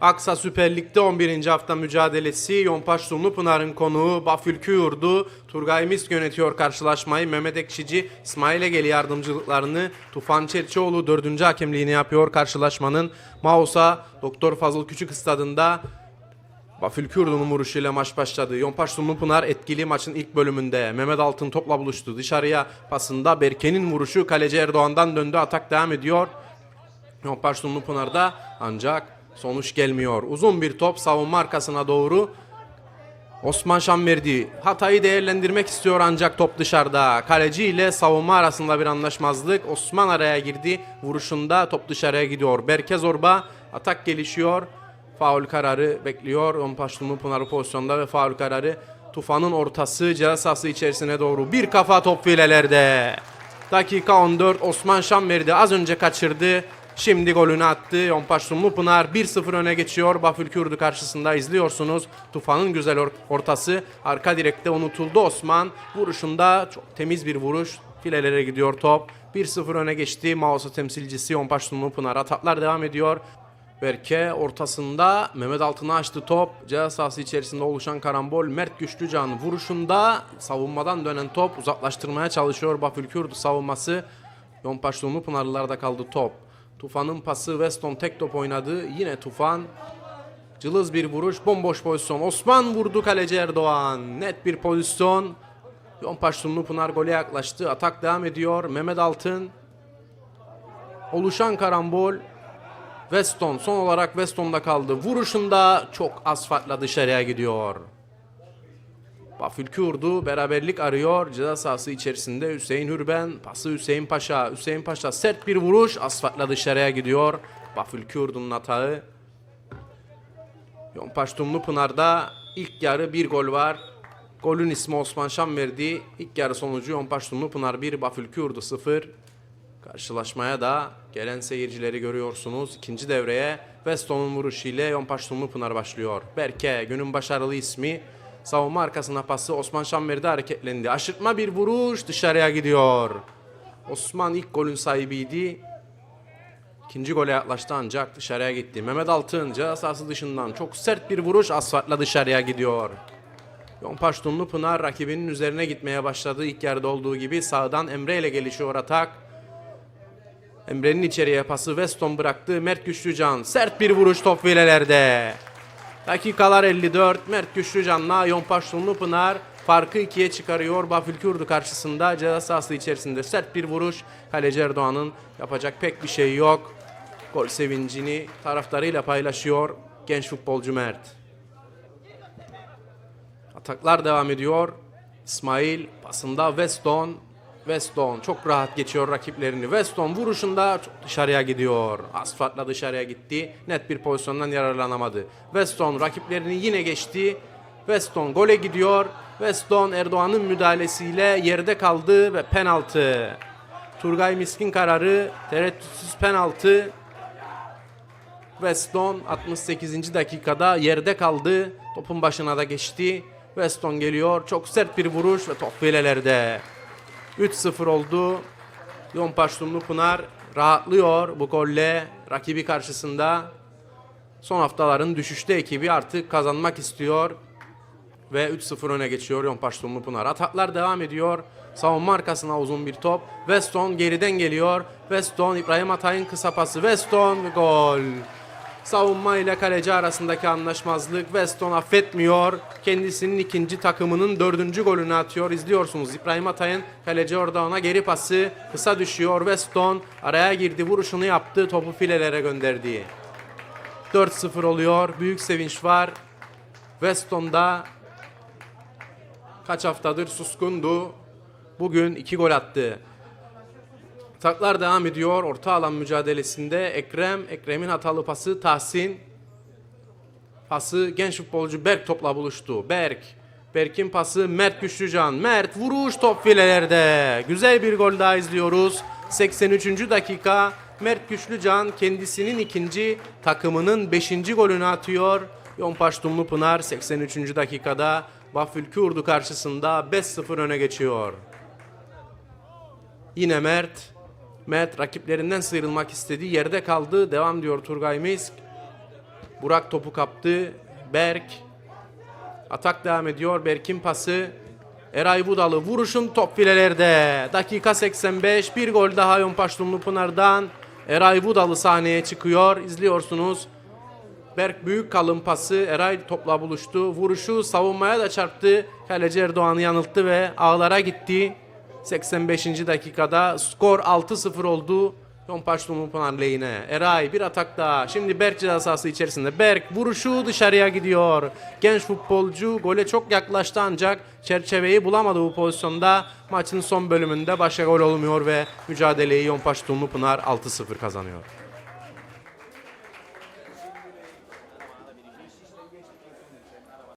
Aksa Süper Lig'de 11. hafta mücadelesi Yompaş Sumlu Pınar'ın konuğu Bafülkü Yurdu Turgay Misk yönetiyor karşılaşmayı Mehmet Ekşici İsmail Egeli yardımcılıklarını Tufan Çerçioğlu 4. hakemliğini yapıyor karşılaşmanın Mausa Doktor Fazıl Küçük stadında Bafülkü Yurdu'nun vuruşuyla maç başladı. Yompaş Sumlupınar etkili maçın ilk bölümünde. Mehmet Altın topla buluştu. Dışarıya pasında Berke'nin vuruşu kaleci Erdoğan'dan döndü. Atak devam ediyor. Yompaş Sumlupınar'da ancak sonuç gelmiyor. Uzun bir top savunma arkasına doğru. Osman Şamverdi hatayı değerlendirmek istiyor ancak top dışarıda. Kaleci ile savunma arasında bir anlaşmazlık. Osman araya girdi. Vuruşunda top dışarıya gidiyor. Berke Zorba atak gelişiyor. Faul kararı bekliyor. Onpaşlumu Pınarı pozisyonda ve faul kararı Tufan'ın ortası ceza sahası içerisine doğru. Bir kafa top filelerde. Dakika 14 Osman Şamverdi az önce kaçırdı. Şimdi golünü attı. Yonpaşlumlu Pınar 1-0 öne geçiyor. Bafülkürdü karşısında izliyorsunuz. Tufan'ın güzel or- ortası. Arka direkte unutuldu Osman. Vuruşunda çok temiz bir vuruş. Filelere gidiyor top. 1-0 öne geçti. Mausa temsilcisi Yonpaşlumlu Pınar. Ataklar devam ediyor. Berke ortasında Mehmet Altın'a açtı top. Ceza sahası içerisinde oluşan karambol Mert Güçlücan vuruşunda savunmadan dönen top uzaklaştırmaya çalışıyor Bafülkürdü savunması. Yonpaşluğunu Pınarlılar'da kaldı top. Tufan'ın pası Weston tek top oynadı. Yine Tufan cılız bir vuruş bomboş pozisyon. Osman vurdu kaleci Erdoğan. Net bir pozisyon. Yonpaşluğunu Pınar gole yaklaştı. Atak devam ediyor. Mehmet Altın oluşan karambol Weston son olarak Weston'da kaldı. Vuruşunda çok az farkla dışarıya gidiyor. Bafülkü vurdu. Beraberlik arıyor. Ceza sahası içerisinde Hüseyin Hürben. Pası Hüseyin Paşa. Hüseyin Paşa sert bir vuruş. Az farkla dışarıya gidiyor. Bafülkü vurdunun hatağı. Yonpaş Tumlu Pınar'da ilk yarı bir gol var. Golün ismi Osman Şam verdi. İlk yarı sonucu Yonpaş Tumlu Pınar 1, Bafülkü Yurdu 0. Karşılaşmaya da gelen seyircileri görüyorsunuz. İkinci devreye Weston'un vuruşu ile Yonpaş Pınar başlıyor. Berke günün başarılı ismi. Savunma arkasına pası Osman Şamverdi hareketlendi. Aşırtma bir vuruş dışarıya gidiyor. Osman ilk golün sahibiydi. İkinci gole yaklaştı ancak dışarıya gitti. Mehmet Altın ceza sahası dışından çok sert bir vuruş asfaltla dışarıya gidiyor. Yonpaş Pınar rakibinin üzerine gitmeye başladı. İlk yarıda olduğu gibi sağdan Emre ile gelişiyor atak. Emre'nin içeriye pası Weston bıraktı. Mert Güçlücan sert bir vuruş top filelerde. Dakikalar 54. Mert Güçlücan'la Yonpaş Pınar farkı ikiye çıkarıyor. Bafülkürdü karşısında ceza sahası içerisinde sert bir vuruş. Kaleci Erdoğan'ın yapacak pek bir şey yok. Gol sevincini taraftarıyla paylaşıyor genç futbolcu Mert. Ataklar devam ediyor. İsmail pasında Weston. Weston çok rahat geçiyor rakiplerini. Weston vuruşunda dışarıya gidiyor. Asfaltla dışarıya gitti. Net bir pozisyondan yararlanamadı. Weston rakiplerini yine geçti. Weston gole gidiyor. Weston Erdoğan'ın müdahalesiyle yerde kaldı ve penaltı. Turgay Miskin kararı tereddütsüz penaltı. Weston 68. dakikada yerde kaldı. Topun başına da geçti. Weston geliyor. Çok sert bir vuruş ve top filelerde. 3-0 oldu. Yonpaş Pınar rahatlıyor bu golle rakibi karşısında. Son haftaların düşüşte ekibi artık kazanmak istiyor. Ve 3-0 öne geçiyor Yonpaş Pınar. Ataklar devam ediyor. Savunma arkasına uzun bir top. Weston geriden geliyor. Weston İbrahim Atay'ın kısa pası. Weston gol. Savunma ile kaleci arasındaki anlaşmazlık Weston affetmiyor. Kendisinin ikinci takımının dördüncü golünü atıyor. İzliyorsunuz İbrahim Atay'ın kaleci orada ona geri pası. Kısa düşüyor Weston. Araya girdi vuruşunu yaptı. Topu filelere gönderdi. 4-0 oluyor. Büyük sevinç var. Weston'da kaç haftadır suskundu. Bugün iki gol attı. Taklar devam ediyor. Orta alan mücadelesinde Ekrem, Ekrem'in hatalı pası Tahsin. Pası genç futbolcu Berk topla buluştu. Berk, Berk'in pası Mert Güçlücan. Mert vuruş top filelerde. Güzel bir gol daha izliyoruz. 83. dakika Mert Güçlücan kendisinin ikinci takımının 5. golünü atıyor. Yonpaş Pınar 83. dakikada Bafülkü Urdu karşısında 5-0 öne geçiyor. Yine Mert. Mert rakiplerinden sıyrılmak istedi. Yerde kaldı. Devam diyor Turgay Misk. Burak topu kaptı. Berk Atak devam ediyor. Berk'in pası. Eray Budalı vuruşun top filelerde. Dakika 85. Bir gol daha Yonpaş Dumlupınar'dan. Eray Budalı sahneye çıkıyor. İzliyorsunuz. Berk büyük kalın pası. Eray topla buluştu. Vuruşu savunmaya da çarptı. Kaleci Erdoğan'ı yanılttı ve ağlara gitti. 85. dakikada skor 6-0 oldu. Yonpaş Dumlupınar lehine. Eray bir atak daha. Şimdi Berk ceza sahası içerisinde. Berk vuruşu dışarıya gidiyor. Genç futbolcu gole çok yaklaştı ancak çerçeveyi bulamadı bu pozisyonda. Maçın son bölümünde başka gol olmuyor ve mücadeleyi Yonpaş Dumlupınar 6-0 kazanıyor.